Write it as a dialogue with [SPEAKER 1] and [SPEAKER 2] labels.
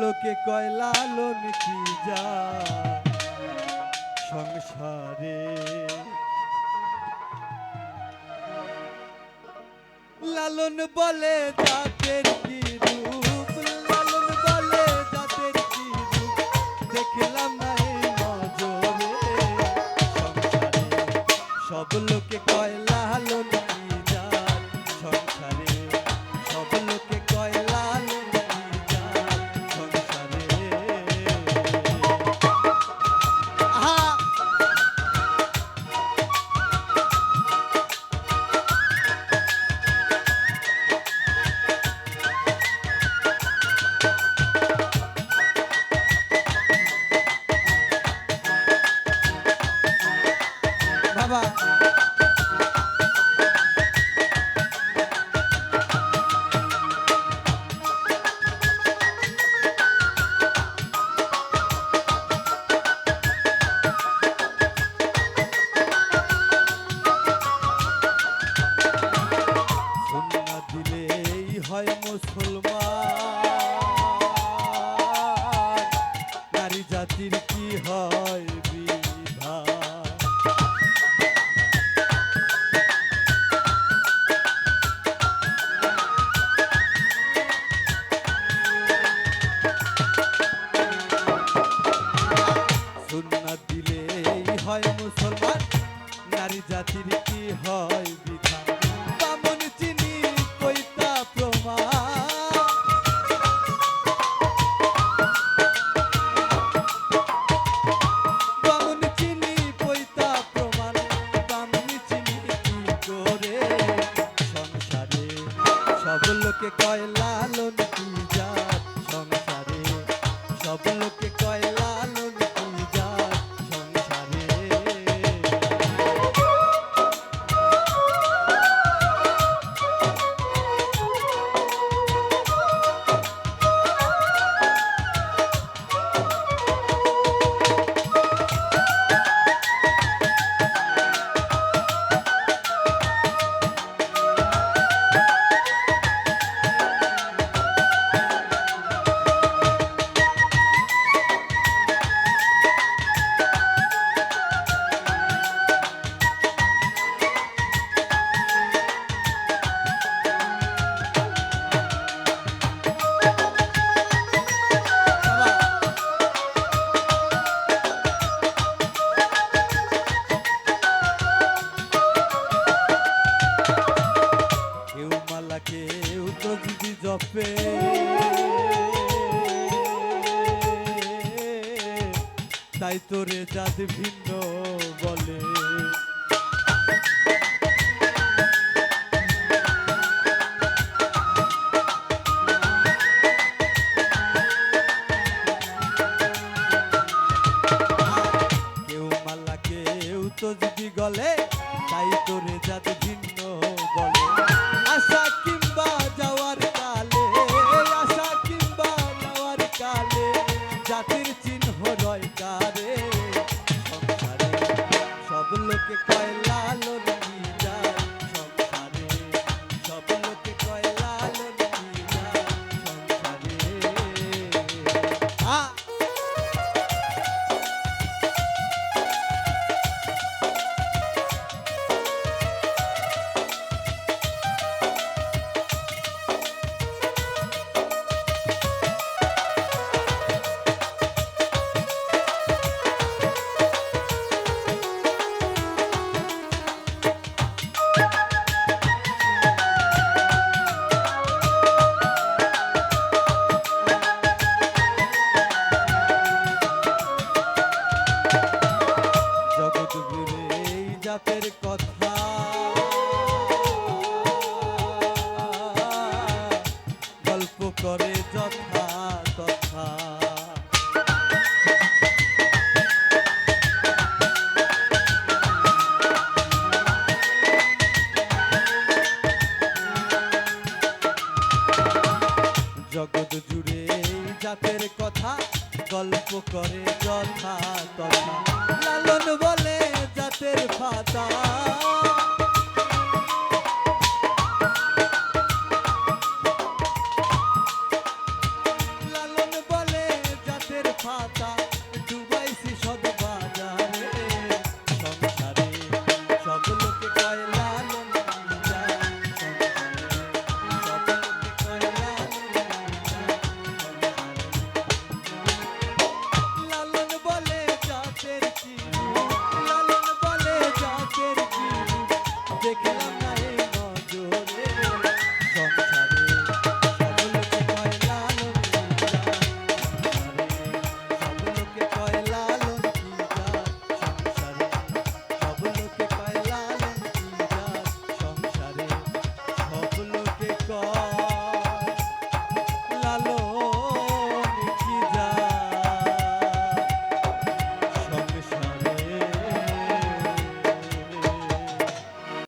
[SPEAKER 1] লোকে কয় লালন কি যা সংসারে লালন বলে তাদের কি রূপ? লালন বলে তাদের কি রূপ? দেখলাম না এই নজরে। সব লোকে কয় লালন musulman কয় লালন তাই তোরে জাত ভিন্ন বলে। লালন গল্প করে যথা তথা। জগৎ জুড়ে জাতের কথা গল্প করে জল খা তথা লালন বলে জাতের ফাতা